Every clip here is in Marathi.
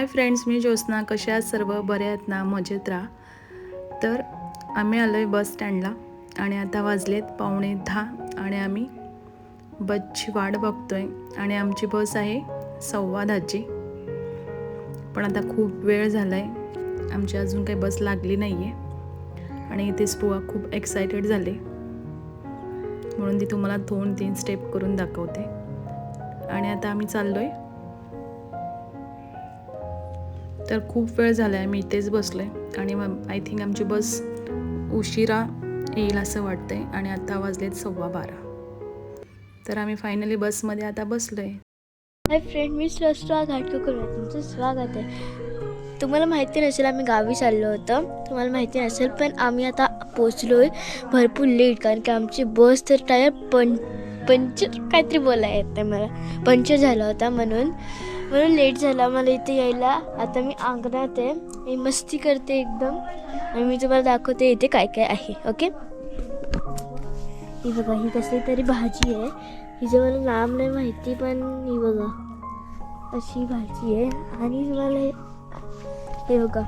हाय फ्रेंड्स मी ज्योत्स्ना. कशा सर्व? बरे आहेत ना? मजेत राहा. तर आम्ही आलो आहे बस स्टँडला आणि आता वाजलेत पावणे दहा आणि आम्ही बसची वाट बघतो आहे आणि आमची बस आहे सव्वा दहाची पण आता खूप वेळ झाला आहे आमची अजून काही बस लागली नाही आहे आणि इथेच बुवा खूप एक्सायटेड झाले. म्हणून ती तुम्हाला दोन तीन स्टेप करून दाखवते. आणि आता आम्ही चाललो आहे तर खूप वेळ झाला आहे मी इथेच बसलो. आहे आणि मग आय थिंक आमची बस उशिरा येईल असं वाटतं आहे आणि आता वाजलेत सव्वा बारा. तर आम्ही फायनली बसमध्ये आता बसलो आहे हाय फ्रेंड मी स्रष्टा घाटकोकर तुमचं स्वागत आहे. तुम्हाला माहिती नसेल आम्ही गावी चाललो होतो. तुम्हाला माहिती नसेल पण आम्ही आता पोचलो आहे भरपूर लेट कारण की आमची बस तर टायर पं पंचर काहीतरी बोलाय येत नाही मला. पंचर झाला होता म्हणून. म्हणून लेट झाला मला इथे यायला. आता मी अंगणात आहे. मी मस्ती करते एकदम. आणि मी तुम्हाला दाखवते इथे काय काय आहे ओके ही बघा ही कसली तरी भाजी आहे. हिचं मला नाम नाही माहिती पण ही बघा. अशी भाजी आहे. आणि तुम्हाला हे- बघा.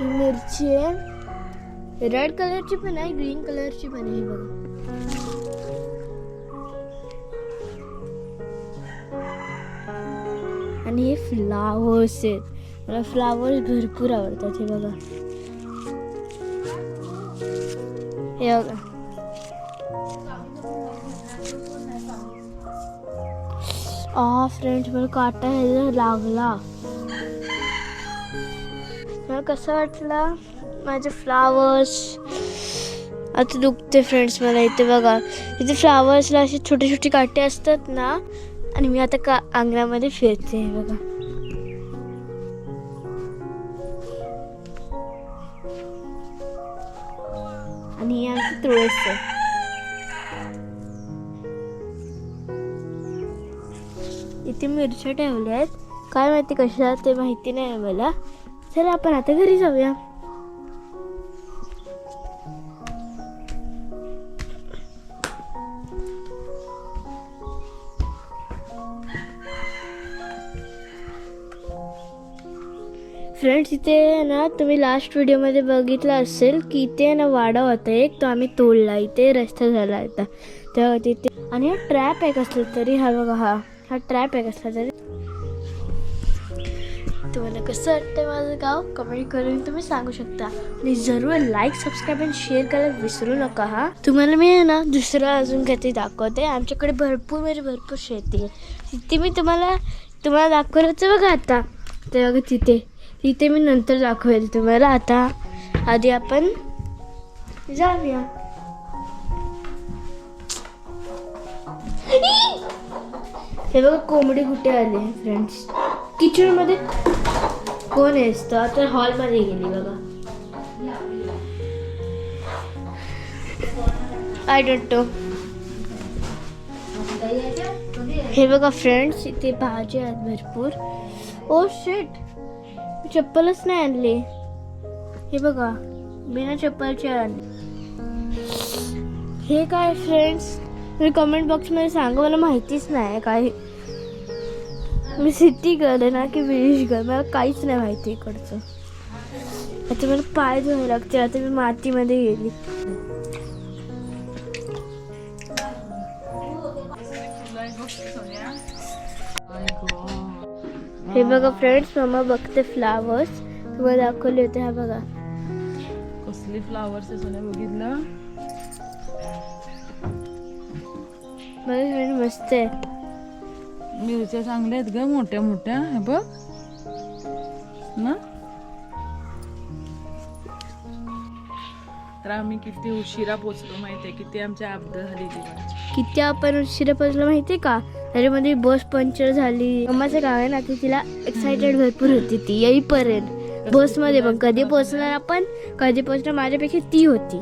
ही मिरची आहे. रेड कलरची पण आहे ग्रीन कलरची पण आहे बघा. आणि हे फ्लावर्स आहेत. मला फ्लावर्स भरपूर आवडतात हे बघा. हे बघा. आ फ्रेंड्स मला काटा ह्याला लागला. मला कसं वाटलं? माझे फ्लावर्स आता दुखते फ्रेंड्स मला इथे बघा. इथे फ्लावर्सला असे छोटे छोटे काटे असतात ना आणि मी आता का अंगणामध्ये फिरते हे बघा. आणि हे आमचं तुळस. आहे इथे मिरच्या ठेवल्या आहेत. काय माहिती कशा ते माहिती नाही आहे मला चला आपण आता घरी जाऊया. फ्रेंड्स इथे ना तुम्ही लास्ट व्हिडिओमध्ये बघितलं असेल की इथे ना वाडा होता एक तो आम्ही तोडला. इथे रस्ता झाला होता. तेव्हा तिथे आणि हा ट्रॅप एक असला तरी हा बघा हा. हा ट्रॅप एक असला तरी. तुम्हाला कसं वाटतं माझं गाव? कमेंट करून तुम्ही सांगू शकता. आणि जरूर लाईक सबस्क्राईब आणि शेअर करायला विसरू नका हा. तुम्हाला मी आहे ना दुसरं अजून काहीतरी दाखवते. आमच्याकडे भरपूर म्हणजे भरपूर शेती आहे. तिथे मी तुम्हाला तुम्हाला दाखवलं बघा आता. ते बघा तिथे. तिथे मी नंतर दाखवेल तुम्हाला. आता आधी आपण जाऊया. हे बघा, कोंबडी कुठे आली फ्रेंड्स किचनमध्ये कोण आहे तर आता हॉलमध्ये गेली बघा. आय डोंट नो हे बघा फ्रेंड्स इथे भाजी आहेत भरपूर. ओ शेट चप्पलच नाही आणली. हे बघा बिना चप्पलचे आणले. हे काय फ्रेंड्स तुम्ही कमेंट बॉक्समध्ये सांगा मला माहितीच नाही काय. मी सिटी गर्ल आहे ना की विलिश गर्ल मला काहीच नाही माहिती इकडचं. आता मला पाय धुवायला लागते आता मी मातीमध्ये गेली. हे बघा फ्रेंड्स मम्मा बघते फ्लावर्स तुम्हाला दाखवले होते हा बघा. कसले फ्लावर्स आहे बघितलं? बघा फ्रेंड मस्त आहे. मिरच्या चांगल्या आहेत ग मोठ्या मोठ्या. हे बघ. ना? तर आम्ही किती उशिरा पोचलो माहितीये? किती आमच्या अपघात झाली किती आपण उशिरा पोचलो माहिती का? त्याच्यामध्ये बस पंक्चर झाली. मम्माचं गाव आहे ना ते तिला एक्साइटेड भरपूर होती ती येईपर्यंत. बसमध्ये पण कधी पोचणार आपण कधी पोचणार माझ्यापेक्षा ती होती.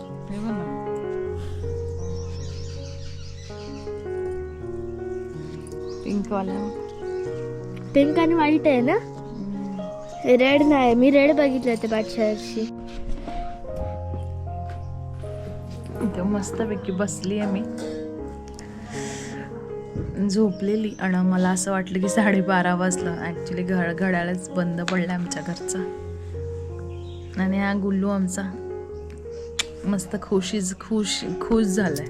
पिंक वाला पिंक आणि व्हाईट आहे ना? रेड नाही मी रेड बघितलं होतं पाठच्या वर्षी इथं मस्तपैकी बसली आहे मी. झोपलेली आणि मला असं वाटलं की साडेबारा वाजलं. ॲक्च्युली घड घड्याळच बंद पडलं आमच्या घरचा. आणि हा गुल्लू आमचा मस्त खुशीच खुश खुश झालाय.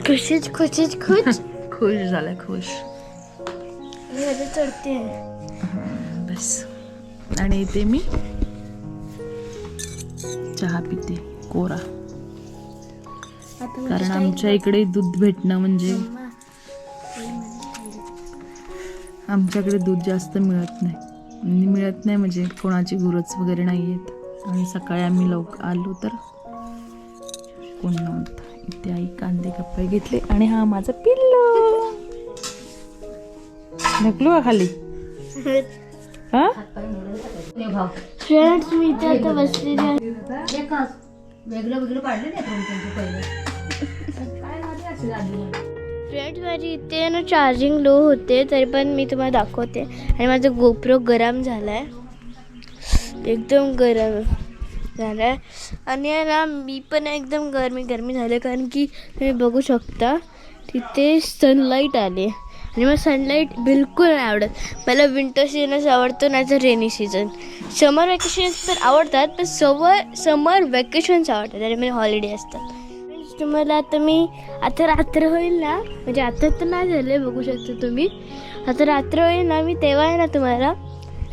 खुशीच खुशीच खुश? खुश झालाय खुश. चढते बस. आणि इथे मी चहा पिते कोरा. कारण आमच्या इकडे दूध भेटणं म्हणजे आमच्याकडे दूध जास्त मिळत नाही. आणि मिळत नाही म्हणजे कोणाची गुरच वगैरे नाही आहेत. आणि सकाळी आम्ही लवकर आलो तर कोण नव्हतं. इथे आई कांदे कप्पे घेतले आणि हा माझा पिल्लू. ढकलू का खाली? हा? फ्रेंड्स मी इथे आता बसलेली आहे. वेगळं वेगळं काढले नाही पहिले. काय फ्रेंड्स माझी इथे ना चार्जिंग लो होते तरी पण मी तुम्हाला दाखवते. आणि माझं गोप्रो गरम झालाय. एकदम गरम झालाय. आणि आहे ना मी पण एकदम गरमी गरमी झाले कारण की तुम्ही बघू शकता तिथे सनलाईट आले. आणि मला सनलाईट बिलकुल नाही आवडत. मला विंटर सीजनच आवडतो नाही तर रेनी सीझन समर वेकेशन्स तर आवडतात पण समर समर वेकेशन्स आवडतात. मला हॉलिडे असतात. तुम्हाला आता मी आता रात्र होईल ना? म्हणजे आता तर नाही झालं बघू शकता तुम्ही. आता रात्र होईल ना मी तेव्हा आहे ना तुम्हाला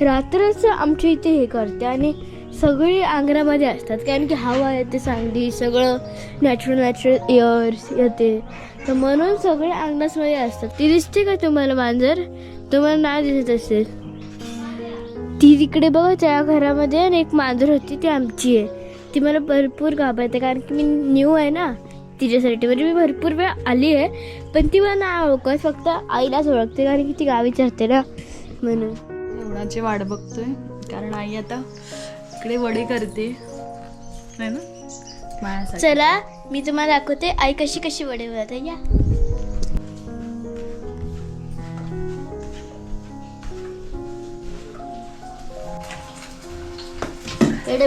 रात्रच आमच्या इथे हे करते आणि सगळी अंगणामध्ये असतात. कारण की हवा येते चांगली सगळं नॅचरल नॅचरल एअर्स येते. तर म्हणून सगळे अंगणामध्ये असतात. ती दिसते का तुम्हाला मांजर? तुम्हाला नाही दिसत असेल. ती तिकडे बघा त्या घरामध्ये आणि एक मांजर होती ती आमची आहे. ती मला भरपूर घाबरते कारण की मी न्यू आहे ना. तिच्यासाठी. म्हणजे मी भरपूर वेळ आली आहे पण ती मला नाही ओळखत फक्त आईलाच ओळखते कारण की ती गावीच राहते ना म्हणून. जेवणाची वाट बघतोय कारण आई आता इकडे वडे करते. ना? चला मी तुम्हाला दाखवते आई कशी कशी वडे बनवते या.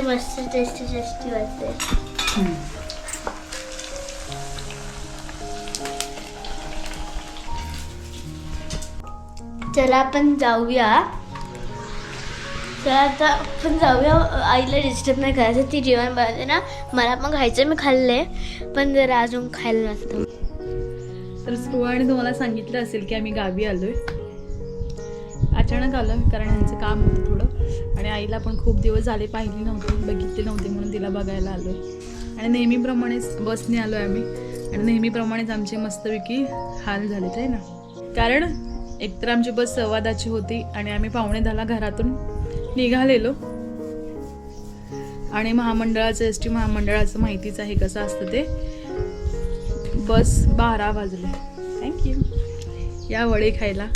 मस्त टेस्टी टेस्टी वाटते चला आपण जाऊया. तर आता आपण जाऊया. आईला डिस्टर्ब नाही करायचं. ती जेवण बनवते ना. मला पण खायचं मी खाल्ले पण जरा अजून खायला नसतं तर स्पृहाने तुम्हाला सांगितलं असेल की आम्ही गावी आलोय. अचानक आलोय कारण यांचं काम होतं थोडं. आणि आईला पण खूप दिवस झाले पाहिली नव्हती बघितले नव्हते म्हणून तिला बघायला आलो आणि नेहमीप्रमाणेच बसने आलोय आम्ही. आणि नेहमीप्रमाणेच आमचे मस्तपैकी हाल झालेत आहे ना? कारण एकतर आमची बस संवादाची होती आणि आम्ही पावणे दहाला घरातून निघालेलो. आणि महामंडळाचं एस टी महामंडळाचं माहितीच आहे कसं असतं ते. बस बारा वाजले. थँक्यू या वडे खायला.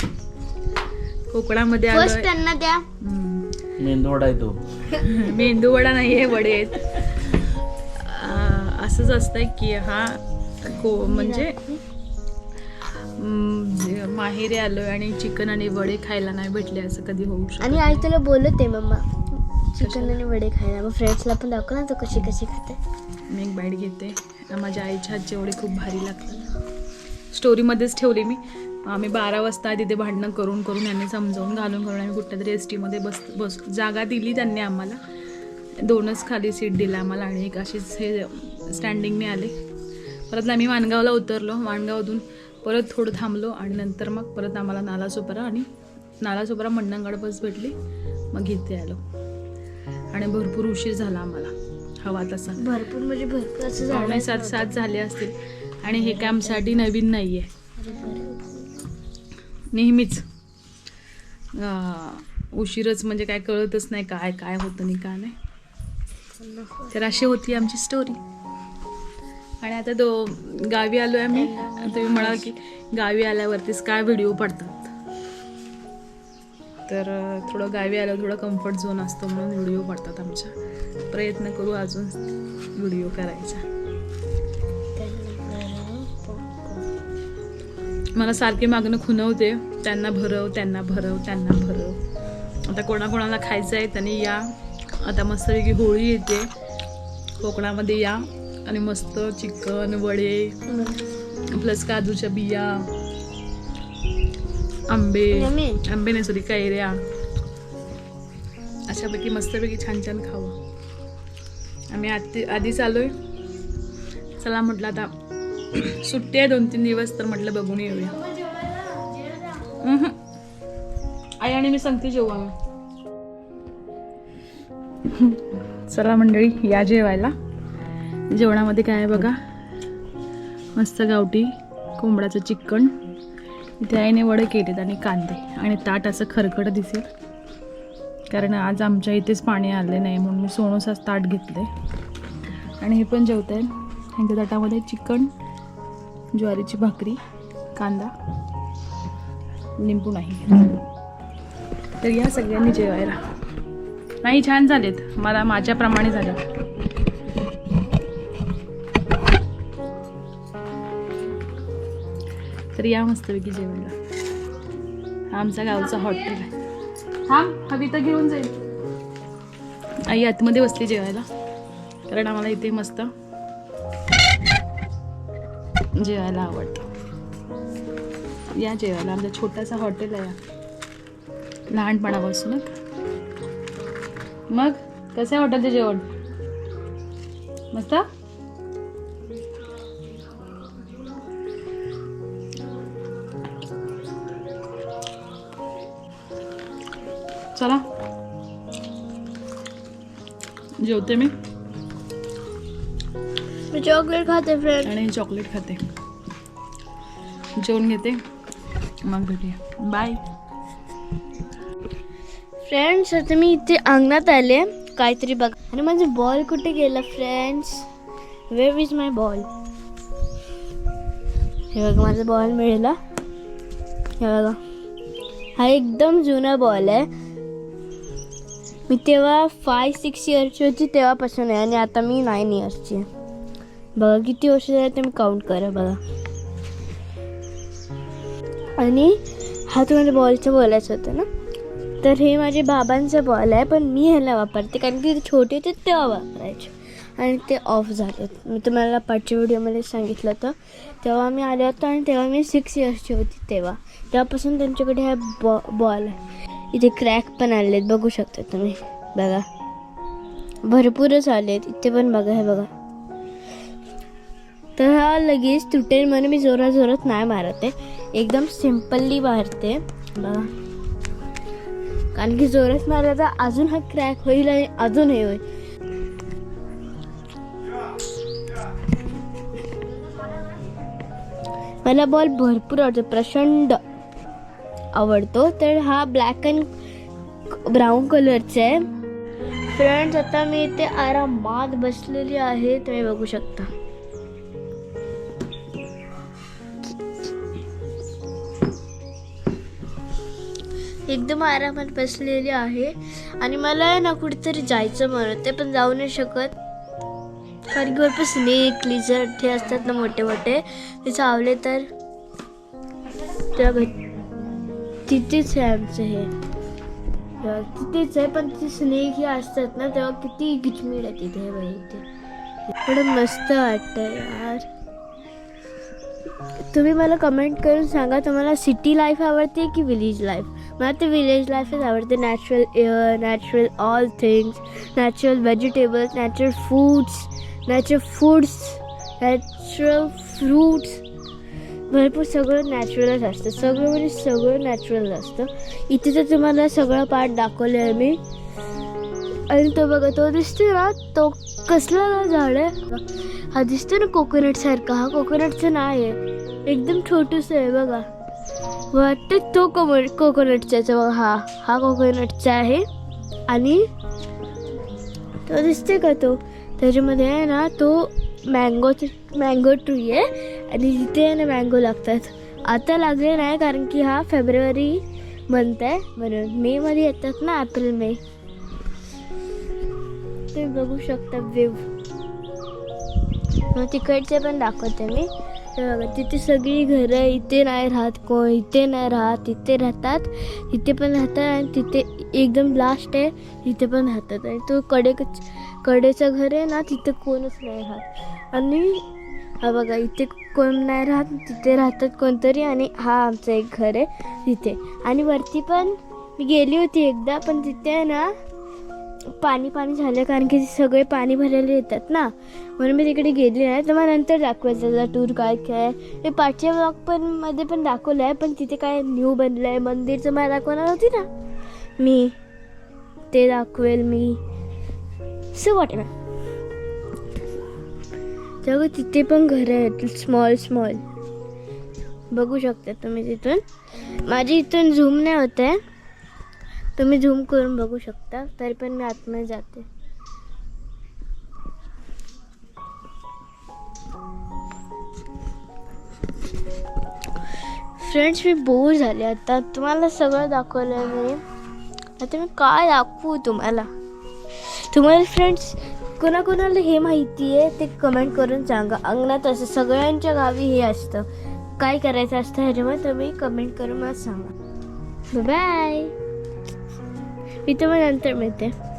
कोकणामध्ये त्यांना द्या. हम्म. मेंदूवडा आहे तो. मेंदू वडा नाही आहे वडे. आहेत असंच असतंय की हा को म्हणजे माहेरी आलोय आणि चिकन आणि वडे खायला नाही भेटले असं कधी होऊ शकत आणि आई तुला बोलत आहे मम्मा. चिकन आणि वडे खायला. मग फ्रेंड्सला पण दाखव ना तू कशी कशी खाते. मी एक बाईट घेते. माझ्या आईच्या हातचे वडे खूप भारी लागतात स्टोरीमध्येच ठेवली मी. आम्ही बारा वाजता तिथे भांडणं करून करून यांनी समजावून घालून घालून आम्ही कुठल्या तरी एस टीमध्ये बस बस जागा दिली त्यांनी आम्हाला. दोनच खाली सीट दिला आम्हाला आणि एक अशीच हे स्टँडिंगने आले. परत आम्ही माणगावला उतरलो. माणगावातून परत थोडं थांबलो आणि नंतर मग परत आम्हाला नालासोपारा आणि नालासोपारा मंडणगड बस भेटली. मग इथे आलो. आणि भरपूर उशीर झाला आम्हाला. हवा तसा. भरपूर म्हणजे भरपूर असं झालं सात सात झाले असतील. आणि हे काय आमच्यासाठी नवीन नाही आहे नेहमीच. उशीरच म्हणजे काय कळतच नाही काय काय होतं नाही काय नाही. तर अशी होती आमची स्टोरी आणि आता तो गावी आलो आहे मी तुम्ही म्हणाल की गावी आल्यावरतीच काय व्हिडिओ पडतात. तर थोडं गावी आलं थोडं कम्फर्ट झोन असतो म्हणून व्हिडिओ पडतात आमच्या. प्रयत्न करू अजून व्हिडिओ करायचा. मला सारखे मागणं खुनवते. त्यांना भरव त्यांना भरव त्यांना भरव. आता कोणाकोणाला खायचं आहे त्यांनी या. आता मस्तपैकी होळी येते. कोकणामध्ये या. आणि मस्त चिकन वडे प्लस काजूच्या बिया आंबे. आंबे नाही सॉरी कैऱ्या. अशापैकी मस्तपैकी छान छान खावं आम्ही आधी आधीच आलोय. चला म्हटलं आता सुट्टी आहे दोन तीन दिवस तर म्हटलं बघून येऊया. आई आणि मी सांगते जेव्हा. चला मंडळी या जेवायला. जेवणामध्ये काय आहे बघा? मस्त गावठी कोंबडाचं चिकन इथे आईने वडे केलेत आणि कांदे. आणि ताट असं खरखड दिसेल. कारण आज आमच्या इथेच पाणी आले नाही म्हणून मी सोनूचाच ताट घेतले आणि हे पण जेवत आहे ह्यांच्या ताटामध्ये चिकन ज्वारीची भाकरी कांदा लिंबू नाही. तर या सगळ्यांनी जेवायला. नाही छान झालेत. मला माझ्याप्रमाणे झालं तर या मस्तपैकी जेवायला. हा आमचा गावचा हॉटेल आहे. थांब हवी तर घेऊन जाईल. आई आतमध्ये बसली जेवायला. कारण आम्हाला इथे मस्त जेवायला आवडतं. या जेवायला. आमचा छोटासा हॉटेल आहे हा. लहानपणापासूनच मग कसं आहे हॉटेलचं जेवण? मस्त? चला. जेवते मी. मी चॉकलेट खाते फ्रेंड आणि चॉकलेट खाते. जेवण घेते. मग भेटूया. बाय फ्रेंड्स आता मी इथे अंगणात आले. काहीतरी बघ. आणि माझे बॉल कुठे गेला friends where is my ball हे बघा माझा बॉल मिळाला. हे बघा. हा एकदम जुना बॉल आहे. मी तेव्हा फाय सिक्स इयरची होती तेव्हापासून आहे आणि आता मी नाईन इयर्सची आहे. बघा किती वर्ष झाले ते मी काउंट करा बघा. आणि हा तुम्हाला बॉलचं बोलायचं होतं ना? तर हे माझे बाबांचं बॉल आहे पण मी ह्याला वापरते कारण की ते छोटे होते तेव्हा वापरायचे. आणि ते ऑफ झाले मी तुम्हाला पाठच्या व्हिडिओमध्ये सांगितलं होतं. तेव्हा मी आले होतो आणि तेव्हा मी सिक्स इयर्सची होती तेव्हा. तेव्हापासून त्यांच्याकडे हा बॉ बॉल आहे. इथे क्रॅक पण आले आहेत बघू शकता तुम्ही. बघा. भरपूरच आले आहेत इथे पण बघा हे बघा. तर हा लगेच तुटेल म्हणून मी जोरात जोरात नाही मारत आहे. एकदम सिम्पल्ली मारते. बघा. कारण की जोरात मारला तर अजून हा क्रॅक होईल आणि अजून हे होईल. मला बॉल भरपूर आवडतो. प्रचंड. आवडतो. तर हा ब्लॅक अँड ब्राऊन कलरचा आहे. फ्रेंड्स आता मी इथे आरामात बसलेली आहे. तुम्ही बघू शकता. एकदम आरामात बसलेली आहे. आणि मला आहे ना कुठेतरी जायचं म्हणत ते पण जाऊ नाही शकत. कारण की भरपूर स्नेक लिझर्ड हे असतात ना मोठे मोठे ते चावले तर. त्या तिथेच आहे आमचं हे. तिथेच आहे पण ते स्नेक हे असतात ना तेव्हा किती गिचमीड आहे तिथे बाई इथे. एवढं मस्त वाटतं यार. तुम्ही मला कमेंट करून सांगा तुम्हाला सिटी लाईफ आवडते की विलेज लाईफ मला ते विलेज लाईफच आवडते. Natural air natural all things natural vegetables natural foods natural foods natural fruits म्हणजे भरपूर सगळं नॅचरलच असतं. सगळं म्हणजे सगळं नॅचरल असतं. इथे तर तुम्हाला सगळं पार्ट दाखवलं आहे मी. आणि तो बघा तो दिसतो ना तो कसला झाड आहे. हा दिसतो ना कोकोनट सारखा. हा कोकोनटचं नाही आहे. एकदम छोटूस आहे बघा. वाटतं तो कोमो कोकोनटचा बघा हा हा कोकोनटचा आहे. आणि तो दिसते का तो? त्याच्यामध्ये आहे ना तो मँगोच मँगो ट्री आहे. आणि तिथे आहे ना मँगो लागतात. आता लागले नाही कारण की हा फेब्रुवारी मंथ आहे. म्हणून मेमध्ये येतात ना एप्रिल मे. तुम्ही बघू शकता व्यू मग तिकडचे पण दाखवते मी. बघा तिथे सगळी घरं इथे नाही राहत कोण इथे नाही राहत इथे राहतात. तिथे पण राहतात आणि तिथे एकदम लास्ट आहे तिथे पण राहतात. आणि तो कडे कडेचं घर आहे ना तिथे कोणच नाही राहत. आणि हा बघा इथे कोण नाही राहत तिथे राहतात कोणतरी आणि हा आमचं एक घर आहे तिथे. आणि वरती पण मी गेली होती एकदा पण तिथे आहे ना पाणी पाणी झालं कारण की सगळे पाणी भरायला येतात ना. म्हणून मी तिकडे गेली नाही. तर मग नंतर दाखवायचं टूर काय काय. हे पाठच्या ब्लॉक पण मध्ये पण दाखवलं आहे पण तिथे काय न्यू बनलं आहे मंदिरचं मला दाखवणार होती ना. मी ते दाखवेल मी. सो वॉट तर तिथे पण घरं आहेत. स्मॉल स्मॉल बघू शकता तुम्ही तिथून. माझी इथून झूम नाही होत आहे. तुम्ही झूम करून बघू शकता. तरी पण मी आतमध्ये जाते. फ्रेंड्स मी बोर झाले. आता तुम्हाला सगळं दाखवलं मी. आता मी काय दाखवू तुम्हाला? तुम्हाला फ्रेंड्स कोणाकोणाला हे माहिती आहे ते कमेंट करून सांगा. अंगणात असं सगळ्यांच्या गावी हे असतं. काय करायचं असतं ह्याच्यामुळे तुम्ही कमेंट करून मला सांगा. बाय मी तुम्हाला नंतर मिळते.